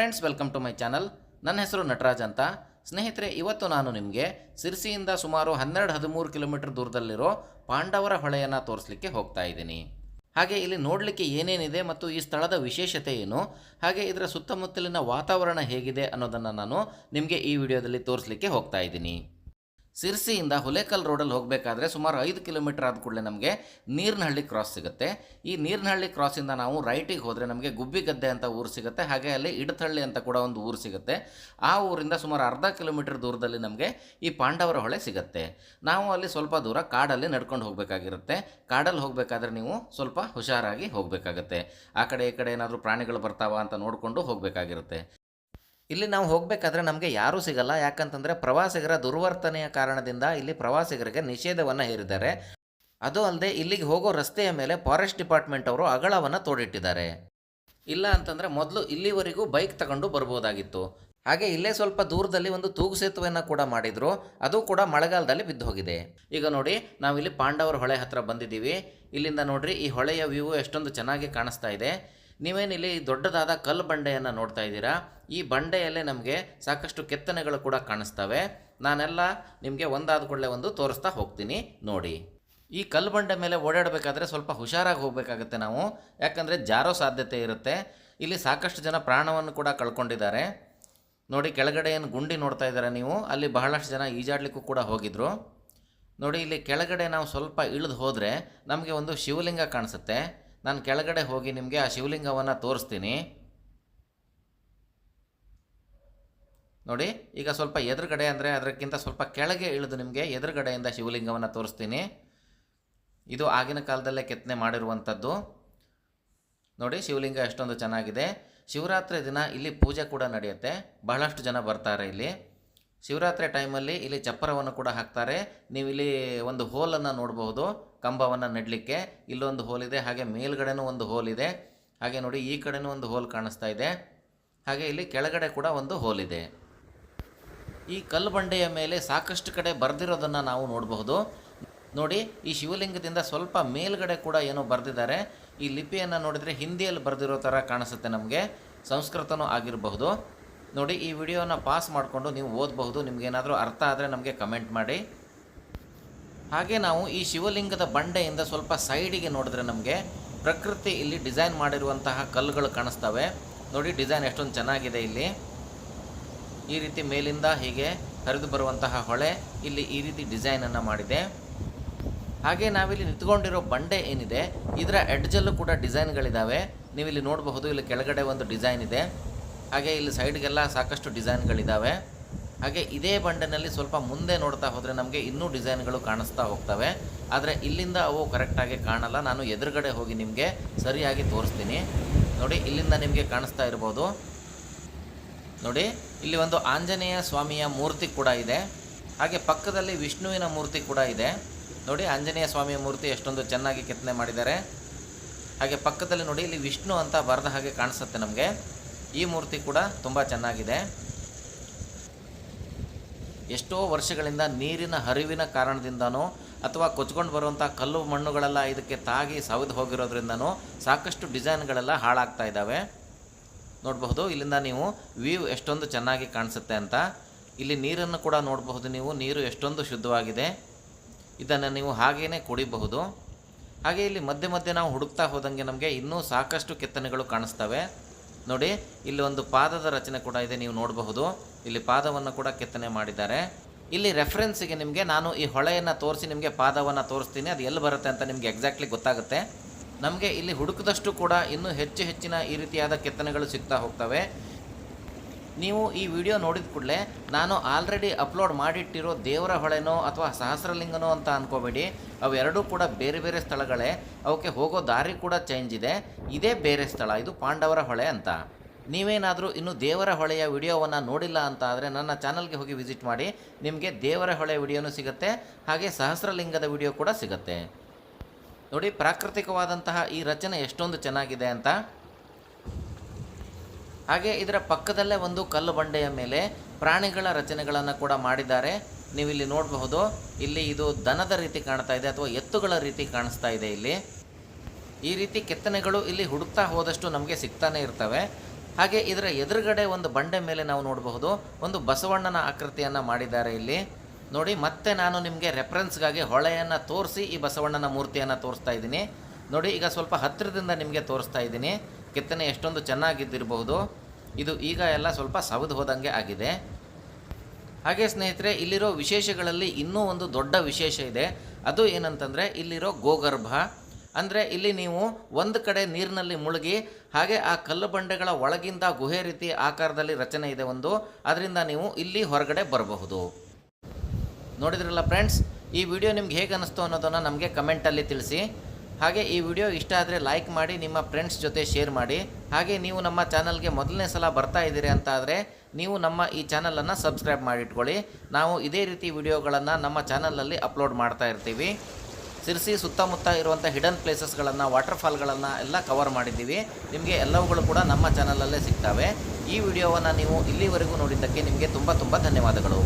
Friends welcome to my channel ನನ್ನ ಹೆಸರು ನಟರಾಜ್ ಅಂತ. ಸ್ನೇಹಿತರೆ, ಇವತ್ತು ನಾನು ನಿಮಗೆ ಸಿರ್ಸಿಯಿಂದ ಸುಮಾರು ಹನ್ನೆರಡು ಹದಿಮೂರು ಕಿಲೋಮೀಟರ್ ದೂರದಲ್ಲಿರೋ ಪಾಂಡವರ ಹೊಳೆಯನ್ನು ತೋರಿಸಲಿಕ್ಕೆ ಹೋಗ್ತಾ ಇದ್ದೀನಿ. ಹಾಗೆ ಇಲ್ಲಿ ನೋಡಲಿಕ್ಕೆ ಏನೇನಿದೆ ಮತ್ತು ಈ ಸ್ಥಳದ ವಿಶೇಷತೆ ಏನು, ಹಾಗೆ ಇದರ ಸುತ್ತಮುತ್ತಲಿನ ವಾತಾವರಣ ಹೇಗಿದೆ ಅನ್ನೋದನ್ನು ನಾನು ನಿಮಗೆ ಈ ವಿಡಿಯೋದಲ್ಲಿ ತೋರಿಸಲಿಕ್ಕೆ ಹೋಗ್ತಾ ಇದ್ದೀನಿ. ಸಿರ್ಸಿಯಿಂದ ಹುಲೇಕಲ್ ರೋಡಲ್ಲಿ ಹೋಗಬೇಕಾದ್ರೆ ಸುಮಾರು ಐದು ಕಿಲೋಮೀಟರ್ ಆದ ಕೂಡಲೇ ನಮಗೆ ನೀರಿನಹಳ್ಳಿ ಕ್ರಾಸ್ ಸಿಗುತ್ತೆ. ಈ ನೀರಿನಹಳ್ಳಿ ಕ್ರಾಸಿಂದ ನಾವು ರೈಟಿಗೆ ಹೋದರೆ ನಮಗೆ ಗುಬ್ಬಿಗದ್ದೆ ಅಂತ ಊರು ಸಿಗುತ್ತೆ, ಹಾಗೆ ಅಲ್ಲಿ ಇಡತಳ್ಳಿ ಅಂತ ಕೂಡ ಒಂದು ಊರು ಸಿಗುತ್ತೆ. ಆ ಊರಿಂದ ಸುಮಾರು ಅರ್ಧ ಕಿಲೋಮೀಟರ್ ದೂರದಲ್ಲಿ ನಮಗೆ ಈ ಪಾಂಡವರ ಹೊಳೆ ಸಿಗುತ್ತೆ. ನಾವು ಅಲ್ಲಿ ಸ್ವಲ್ಪ ದೂರ ಕಾಡಲ್ಲಿ ನಡ್ಕೊಂಡು ಹೋಗಬೇಕಾಗಿರುತ್ತೆ. ಕಾಡಲ್ಲಿ ಹೋಗಬೇಕಾದ್ರೆ ನೀವು ಸ್ವಲ್ಪ ಹುಷಾರಾಗಿ ಹೋಗಬೇಕಾಗತ್ತೆ. ಆ ಕಡೆ ಈ ಕಡೆ ಏನಾದರೂ ಪ್ರಾಣಿಗಳು ಬರ್ತಾವ ಅಂತ ನೋಡಿಕೊಂಡು ಹೋಗಬೇಕಾಗಿರುತ್ತೆ. ಇಲ್ಲಿ ನಾವು ಹೋಗಬೇಕಾದ್ರೆ ನಮಗೆ ಯಾರೂ ಸಿಗಲ್ಲ. ಯಾಕಂತಂದರೆ ಪ್ರವಾಸಿಗರ ದುರ್ವರ್ತನೆಯ ಕಾರಣದಿಂದ ಇಲ್ಲಿ ಪ್ರವಾಸಿಗರಿಗೆ ನಿಷೇಧವನ್ನು ಹೇರಿದ್ದಾರೆ. ಅದು ಅಲ್ಲದೆ ಇಲ್ಲಿಗೆ ಹೋಗೋ ರಸ್ತೆಯ ಮೇಲೆ ಫಾರೆಸ್ಟ್ ಡಿಪಾರ್ಟ್ಮೆಂಟ್ ಅವರು ಅಗಳವನ್ನು ತೋಡಿಟ್ಟಿದ್ದಾರೆ. ಇಲ್ಲ ಅಂತಂದರೆ ಮೊದಲು ಇಲ್ಲಿವರೆಗೂ ಬೈಕ್ ತಗೊಂಡು ಬರ್ಬೋದಾಗಿತ್ತು. ಹಾಗೆ ಇಲ್ಲೇ ಸ್ವಲ್ಪ ದೂರದಲ್ಲಿ ಒಂದು ತೂಗು ಸೇತುವೆಯನ್ನು ಕೂಡ ಮಾಡಿದ್ರು. ಅದು ಕೂಡ ಮಳೆಗಾಲದಲ್ಲಿ ಬಿದ್ದು ಹೋಗಿದೆ. ಈಗ ನೋಡಿ, ನಾವಿಲ್ಲಿ ಪಾಂಡವರ ಹೊಳೆ ಹತ್ರ ಬಂದಿದ್ದೀವಿ. ಇಲ್ಲಿಂದ ನೋಡ್ರಿ, ಈ ಹೊಳೆಯ ವ್ಯೂ ಎಷ್ಟೊಂದು ಚೆನ್ನಾಗಿ ಕಾಣಿಸ್ತಾ ಇದೆ. ನೀವೇನಿಲ್ಲಿ ದೊಡ್ಡದಾದ ಕಲ್ಲು ಬಂಡೆಯನ್ನು ನೋಡ್ತಾ ಇದ್ದೀರಾ? ಈ ಬಂಡೆಯಲ್ಲೇ ನಮಗೆ ಸಾಕಷ್ಟು ಕೆತ್ತನೆಗಳು ಕೂಡ ಕಾಣಿಸ್ತವೆ. ನಾನೆಲ್ಲ ನಿಮಗೆ ಒಂದಾದ ಕೂಡಲೇ ಒಂದು ತೋರಿಸ್ತಾ ಹೋಗ್ತೀನಿ, ನೋಡಿ. ಈ ಕಲ್ಲು ಬಂಡೆ ಮೇಲೆ ಓಡಾಡಬೇಕಾದ್ರೆ ಸ್ವಲ್ಪ ಹುಷಾರಾಗಿ ಹೋಗಬೇಕಾಗತ್ತೆ ನಾವು. ಯಾಕಂದರೆ ಜಾರೋ ಸಾಧ್ಯತೆ ಇರುತ್ತೆ. ಇಲ್ಲಿ ಸಾಕಷ್ಟು ಜನ ಪ್ರಾಣವನ್ನು ಕೂಡ ಕಳ್ಕೊಂಡಿದ್ದಾರೆ. ನೋಡಿ, ಕೆಳಗಡೆ ಏನು ಗುಂಡಿ ನೋಡ್ತಾ ಇದ್ದಾರೆ ನೀವು? ಅಲ್ಲಿ ಬಹಳಷ್ಟು ಜನ ಈಜಾಡಲಿಕ್ಕೂ ಕೂಡ ಹೋಗಿದ್ರು. ನೋಡಿ, ಇಲ್ಲಿ ಕೆಳಗಡೆ ನಾವು ಸ್ವಲ್ಪ ಇಳಿದು ಹೋದರೆ ನಮಗೆ ಒಂದು ಶಿವಲಿಂಗ ಕಾಣಿಸುತ್ತೆ. ನಾನು ಕೆಳಗಡೆ ಹೋಗಿ ನಿಮಗೆ ಆ ಶಿವಲಿಂಗವನ್ನು ತೋರಿಸ್ತೀನಿ. ನೋಡಿ, ಈಗ ಸ್ವಲ್ಪ ಎದುರುಗಡೆ ಅಂದರೆ ಅದಕ್ಕಿಂತ ಸ್ವಲ್ಪ ಕೆಳಗೆ ಇಳಿದು ನಿಮಗೆ ಎದುರುಗಡೆಯಿಂದ ಶಿವಲಿಂಗವನ್ನು ತೋರಿಸ್ತೀನಿ. ಇದು ಆಗಿನ ಕಾಲದಲ್ಲೇ ಕೆತ್ತನೆ ಮಾಡಿರುವಂಥದ್ದು. ನೋಡಿ, ಶಿವಲಿಂಗ ಎಷ್ಟೊಂದು ಚೆನ್ನಾಗಿದೆ. ಶಿವರಾತ್ರಿ ದಿನ ಇಲ್ಲಿ ಪೂಜೆ ಕೂಡ ನಡೆಯುತ್ತೆ. ಬಹಳಷ್ಟು ಜನ ಬರ್ತಾರೆ ಇಲ್ಲಿ. ಶಿವರಾತ್ರಿ ಟೈಮಲ್ಲಿ ಇಲ್ಲಿ ಚಪ್ಪರವನ್ನು ಕೂಡ ಹಾಕ್ತಾರೆ. ನೀವು ಇಲ್ಲಿ ಒಂದು ಹೋಲನ್ನು ನೋಡಬಹುದು ಕಂಬವನ್ನು ನೆಡಲಿಕ್ಕೆ. ಇಲ್ಲೊಂದು ಹೋಲ್ ಇದೆ ಹಾಗೆ ಮೇಲ್ಗಡೆನೂ ಒಂದು ಹೋಲ್ ಇದೆ ಹಾಗೆ ನೋಡಿ, ಈ ಕಡೆನೂ ಒಂದು ಹೋಲ್ ಕಾಣಿಸ್ತಾ ಇದೆ. ಹಾಗೆ ಇಲ್ಲಿ ಕೆಳಗಡೆ ಕೂಡ ಒಂದು ಹೋಲ್ ಇದೆ ಈ ಕಲ್ಲು ಬಂಡೆಯ ಮೇಲೆ ಸಾಕಷ್ಟು ಕಡೆ ಬರೆದಿರೋದನ್ನು ನಾವು ನೋಡಬಹುದು ನೋಡಿ, ಈ ಶಿವಲಿಂಗದಿಂದ ಸ್ವಲ್ಪ ಮೇಲ್ಗಡೆ ಕೂಡ ಏನೋ ಬರೆದಿದ್ದಾರೆ. ಈ ಲಿಪಿಯನ್ನು ನೋಡಿದರೆ ಹಿಂದಿಯಲ್ಲಿ ಬರೆದಿರೋ ಥರ ಕಾಣಿಸುತ್ತೆ ನಮಗೆ. ಸಂಸ್ಕೃತನೂ ಆಗಿರಬಹುದು. ನೋಡಿ, ಈ ವಿಡಿಯೋನ ಪಾಸ್ ಮಾಡಿಕೊಂಡು ನೀವು ಓದಬಹುದು. ನಿಮಗೇನಾದರೂ ಅರ್ಥ ಆದರೆ ನಮಗೆ ಕಮೆಂಟ್ ಮಾಡಿ. ಹಾಗೆ ನಾವು ಈ ಶಿವಲಿಂಗದ ಬಂಡೆಯಿಂದ ಸ್ವಲ್ಪ ಸೈಡಿಗೆ ನೋಡಿದ್ರೆ ನಮಗೆ ಪ್ರಕೃತಿ ಇಲ್ಲಿ ಡಿಸೈನ್ ಮಾಡಿರುವಂತಹ ಕಲ್ಲುಗಳು ಕಾಣಿಸ್ತವೆ. ನೋಡಿ, ಡಿಸೈನ್ ಎಷ್ಟೊಂದು ಚೆನ್ನಾಗಿದೆ ಇಲ್ಲಿ. ಈ ರೀತಿ ಮೇಲಿಂದ ಹೀಗೆ ಹರಿದು ಬರುವಂತಹ ಹೊಳೆ ಇಲ್ಲಿ ಈ ರೀತಿ ಡಿಸೈನನ್ನು ಮಾಡಿದೆ. ಹಾಗೆ ನಾವಿಲ್ಲಿ ನಿಂತ್ಕೊಂಡಿರೋ ಬಂಡೆ ಏನಿದೆ, ಇದರ ಎಡ್ಜಲ್ಲೂ ಕೂಡ ಡಿಸೈನ್ಗಳಿದ್ದಾವೆ ನೀವಿಲ್ಲಿ ನೋಡಬಹುದು, ಇಲ್ಲಿ ಕೆಳಗಡೆ ಒಂದು ಡಿಸೈನ್ ಇದೆ. ಹಾಗೆ ಇಲ್ಲಿ ಸೈಡ್ಗೆಲ್ಲ ಸಾಕಷ್ಟು ಡಿಸೈನ್ಗಳಿದ್ದಾವೆ ಹಾಗೆ ಇದೇ ಬಂಡೆನಲ್ಲಿ ಸ್ವಲ್ಪ ಮುಂದೆ ನೋಡ್ತಾ ಹೋದರೆ ನಮಗೆ ಇನ್ನೂ ಡಿಸೈನ್ಗಳು ಕಾಣಿಸ್ತಾ ಹೋಗ್ತವೆ. ಆದರೆ ಇಲ್ಲಿಂದ ಅವು ಕರೆಕ್ಟಾಗಿ ಕಾಣಲ್ಲ. ನಾನು ಎದುರುಗಡೆ ಹೋಗಿ ನಿಮಗೆ ಸರಿಯಾಗಿ ತೋರಿಸ್ತೀನಿ. ನೋಡಿ, ಇಲ್ಲಿಂದ ನಿಮಗೆ ಕಾಣಿಸ್ತಾ ಇರ್ಬೋದು. ನೋಡಿ, ಇಲ್ಲಿ ಒಂದು ಆಂಜನೇಯ ಸ್ವಾಮಿಯ ಮೂರ್ತಿ ಕೂಡ ಇದೆ. ಹಾಗೆ ಪಕ್ಕದಲ್ಲಿ ವಿಷ್ಣುವಿನ ಮೂರ್ತಿ ಕೂಡ ಇದೆ. ನೋಡಿ, ಆಂಜನೇಯ ಸ್ವಾಮಿಯ ಮೂರ್ತಿ ಎಷ್ಟೊಂದು ಚೆನ್ನಾಗಿ ಕೆತ್ತನೆ ಮಾಡಿದ್ದಾರೆ. ಹಾಗೆ ಪಕ್ಕದಲ್ಲಿ ನೋಡಿ, ಇಲ್ಲಿ ವಿಷ್ಣು ಅಂತ ಬರೆದ ಹಾಗೆ ಕಾಣಿಸುತ್ತೆ ನಮಗೆ. ಈ ಮೂರ್ತಿ ಕೂಡ ತುಂಬ ಚೆನ್ನಾಗಿದೆ. ಎಷ್ಟೋ ವರ್ಷಗಳಿಂದ ನೀರಿನ ಹರಿವಿನ ಕಾರಣದಿಂದನೋ ಅಥವಾ ಕೊಚ್ಕೊಂಡು ಬರುವಂಥ ಕಲ್ಲು ಮಣ್ಣುಗಳೆಲ್ಲ ಇದಕ್ಕೆ ತಾಗಿ ಸವಿದು ಹೋಗಿರೋದ್ರಿಂದನೂ ಸಾಕಷ್ಟು ಡಿಸೈನ್ಗಳೆಲ್ಲ ಹಾಳಾಗ್ತಾ ಇದ್ದಾವೆ. ನೋಡಬಹುದು, ಇಲ್ಲಿಂದ ನೀವು ವ್ಯೂ ಎಷ್ಟೊಂದು ಚೆನ್ನಾಗಿ ಕಾಣಿಸುತ್ತೆ ಅಂತ. ಇಲ್ಲಿ ನೀರನ್ನು ಕೂಡ ನೋಡಬಹುದು ನೀವು, ನೀರು ಎಷ್ಟೊಂದು ಶುದ್ಧವಾಗಿದೆ. ಇದನ್ನು ನೀವು ಹಾಗೇ ಕುಡಿಬಹುದು. ಹಾಗೆ ಇಲ್ಲಿ ಮಧ್ಯೆ ಮಧ್ಯೆ ನಾವು ಹುಡುಕ್ತಾ ಹೋದಂಗೆ ನಮಗೆ ಇನ್ನೂ ಸಾಕಷ್ಟು ಕೆತ್ತನೆಗಳು ಕಾಣಿಸ್ತವೆ. ನೋಡಿ, ಇಲ್ಲಿ ಒಂದು ಪಾದದ ರಚನೆ ಕೂಡ ಇದೆ, ನೀವು ನೋಡಬಹುದು. ಇಲ್ಲಿ ಪಾದವನ್ನು ಕೂಡ ಕೆತ್ತನೆ ಮಾಡಿದ್ದಾರೆ. ಇಲ್ಲಿ ರೆಫರೆನ್ಸಿಗೆ ನಿಮಗೆ ನಾನು ಈ ಹೊಳೆಯನ್ನು ತೋರಿಸಿ ನಿಮಗೆ ಪಾದವನ್ನು ತೋರಿಸ್ತೀನಿ. ಅದು ಎಲ್ಲಿ ಬರುತ್ತೆ ಅಂತ ನಿಮಗೆ ಎಕ್ಸಾಕ್ಟ್ಲಿ ಗೊತ್ತಾಗುತ್ತೆ. ನಮಗೆ ಇಲ್ಲಿ ಹುಡುಕಿದಷ್ಟು ಕೂಡ ಇನ್ನೂ ಹೆಚ್ಚು ಹೆಚ್ಚಿನ ಈ ರೀತಿಯಾದ ಕೆತ್ತನೆಗಳು ಸಿಗ್ತಾ ಹೋಗ್ತವೆ. ನೀವು ಈ ವಿಡಿಯೋ ನೋಡಿದ ಕೂಡಲೇ ನಾನು ಆಲ್ರೆಡಿ ಅಪ್ಲೋಡ್ ಮಾಡಿಟ್ಟಿರೋ ದೇವರ ಹೊಳೆನೋ ಅಥವಾ ಸಹಸ್ರಲಿಂಗನೋ ಅಂತ ಅಂದ್ಕೋಬೇಡಿ ಅವೆರಡೂ ಕೂಡ ಬೇರೆ ಬೇರೆ ಸ್ಥಳಗಳೇ. ಅವಕ್ಕೆ ಹೋಗೋ ದಾರಿ ಕೂಡ ಚೇಂಜ್ ಇದೆ. ಇದೇ ಬೇರೆ ಸ್ಥಳ, ಇದು ಪಾಂಡವರ ಹೊಳೆ ಅಂತ. ನೀವೇನಾದರೂ ಇನ್ನು ದೇವರ ಹೊಳೆಯ ವಿಡಿಯೋವನ್ನು ನೋಡಿಲ್ಲ ಅಂತ ಆದರೆ ನನ್ನ ಚಾನಲ್ಗೆ ಹೋಗಿ ವಿಸಿಟ್ ಮಾಡಿ. ನಿಮಗೆ ದೇವರ ಹೊಳೆ ವಿಡಿಯೋನೂ ಸಿಗುತ್ತೆ, ಹಾಗೆ ಸಹಸ್ರಲಿಂಗದ ವಿಡಿಯೋ ಕೂಡ ಸಿಗುತ್ತೆ. ನೋಡಿ, ಪ್ರಾಕೃತಿಕವಾದಂತಹ ಈ ರಚನೆ ಎಷ್ಟೊಂದು ಚೆನ್ನಾಗಿದೆ ಅಂತ. ಹಾಗೆ ಇದರ ಪಕ್ಕದಲ್ಲೇ ಒಂದು ಕಲ್ಲು ಬಂಡೆಯ ಮೇಲೆ ಪ್ರಾಣಿಗಳ ರಚನೆಗಳನ್ನು ಕೂಡ ಮಾಡಿದ್ದಾರೆ. ನೀವು ಇಲ್ಲಿ ನೋಡಬಹುದು, ಇಲ್ಲಿ ಇದು ದನದ ರೀತಿ ಕಾಣ್ತಾ ಇದೆ ಅಥವಾ ಎತ್ತುಗಳ ರೀತಿ ಕಾಣಿಸ್ತಾ ಇದೆ ಇಲ್ಲಿ. ಈ ರೀತಿ ಕೆತ್ತನೆಗಳು ಇಲ್ಲಿ ಹುಡುಕ್ತಾ ಹೋದಷ್ಟು ನಮಗೆ ಸಿಗ್ತಾನೆ ಇರ್ತವೆ. ಹಾಗೆ ಇದರ ಎದುರುಗಡೆ ಒಂದು ಬಂಡೆ ಮೇಲೆ ನಾವು ನೋಡಬಹುದು, ಒಂದು ಬಸವಣ್ಣನ ಆಕೃತಿಯನ್ನು ಮಾಡಿದ್ದಾರೆ ಇಲ್ಲಿ. ನೋಡಿ, ಮತ್ತೆ ನಾನು ನಿಮಗೆ ರೆಫರೆನ್ಸ್ಗಾಗಿ ಹೊಳೆಯನ್ನು ತೋರಿಸಿ ಈ ಬಸವಣ್ಣನ ಮೂರ್ತಿಯನ್ನು ತೋರಿಸ್ತಾ ಇದ್ದೀನಿ. ನೋಡಿ, ಈಗ ಸ್ವಲ್ಪ ಹತ್ತಿರದಿಂದ ನಿಮಗೆ ತೋರಿಸ್ತಾ ಇದ್ದೀನಿ. ಕೆತ್ತನೆ ಎಷ್ಟೊಂದು ಚೆನ್ನಾಗಿದ್ದಿರಬಹುದು ಇದು ಈಗ ಎಲ್ಲ ಸ್ವಲ್ಪ ಸವದು ಹೋದಂಗೆ ಆಗಿದೆ. ಹಾಗೆ ಸ್ನೇಹಿತರೆ, ಇಲ್ಲಿರೋ ವಿಶೇಷಗಳಲ್ಲಿ ಇನ್ನೂ ಒಂದು ದೊಡ್ಡ ವಿಶೇಷ ಇದೆ. ಅದು ಏನಂತಂದರೆ, ಇಲ್ಲಿರೋ ಗೋಗರ್ಭ. ಅಂದರೆ ಇಲ್ಲಿ ನೀವು ಒಂದು ಕಡೆ ನೀರಿನಲ್ಲಿ ಮುಳುಗಿ, ಹಾಗೆ ಆ ಕಲ್ಲು ಬಂಡೆಗಳ ಒಳಗಿಂದ ಗುಹೆ ರೀತಿ ಆಕಾರದಲ್ಲಿ ರಚನೆ ಇದೆ ಒಂದು. ಅದರಿಂದ ನೀವು ಇಲ್ಲಿ ಹೊರಗಡೆ ಬರಬಹುದು. ನೋಡಿದ್ರಲ್ಲ ಫ್ರೆಂಡ್ಸ್ ಈ ವಿಡಿಯೋ ನಿಮ್ಗೆ ಹೇಗೆ ಅನ್ನಿಸ್ತು ಅನ್ನೋದನ್ನು ನಮಗೆ ಕಮೆಂಟಲ್ಲಿ ತಿಳಿಸಿ. ಹಾಗೆ ಈ ವಿಡಿಯೋ ಇಷ್ಟ ಆದರೆ ಲೈಕ್ ಮಾಡಿ, ನಿಮ್ಮ ಫ್ರೆಂಡ್ಸ್ ಜೊತೆ ಶೇರ್ ಮಾಡಿ. ಹಾಗೆ ನೀವು ನಮ್ಮ ಚಾನಲ್ಗೆ ಮೊದಲನೇ ಸಲ ಬರ್ತಾ ಇದ್ದೀರಿ ಅಂತ ಆದರೆ ನೀವು ನಮ್ಮ ಈ ಚಾನಲನ್ನು ಸಬ್ಸ್ಕ್ರೈಬ್ ಮಾಡಿಟ್ಕೊಳ್ಳಿ. ನಾವು ಇದೇ ರೀತಿ ವಿಡಿಯೋಗಳನ್ನು ನಮ್ಮ ಚಾನಲಲ್ಲಿ ಅಪ್ಲೋಡ್ ಮಾಡ್ತಾ ಇರ್ತೀವಿ. ಸಿರ್ಸಿ ಸುತ್ತಮುತ್ತ ಇರುವಂಥ ಹಿಡನ್ ಪ್ಲೇಸಸ್ಗಳನ್ನು ವಾಟರ್ಫಾಲ್ಗಳನ್ನು ಎಲ್ಲ ಕವರ್ ಮಾಡಿದ್ದೀವಿ. ನಿಮಗೆ ಎಲ್ಲವುಗಳು ಕೂಡ ನಮ್ಮ ಚಾನಲಲ್ಲೇ ಸಿಗ್ತವೆ. ಈ ವಿಡಿಯೋವನ್ನು ನೀವು ಇಲ್ಲಿವರೆಗೂ ನೋಡಿದ್ದಕ್ಕೆ ನಿಮಗೆ ತುಂಬ ತುಂಬ ಧನ್ಯವಾದಗಳು.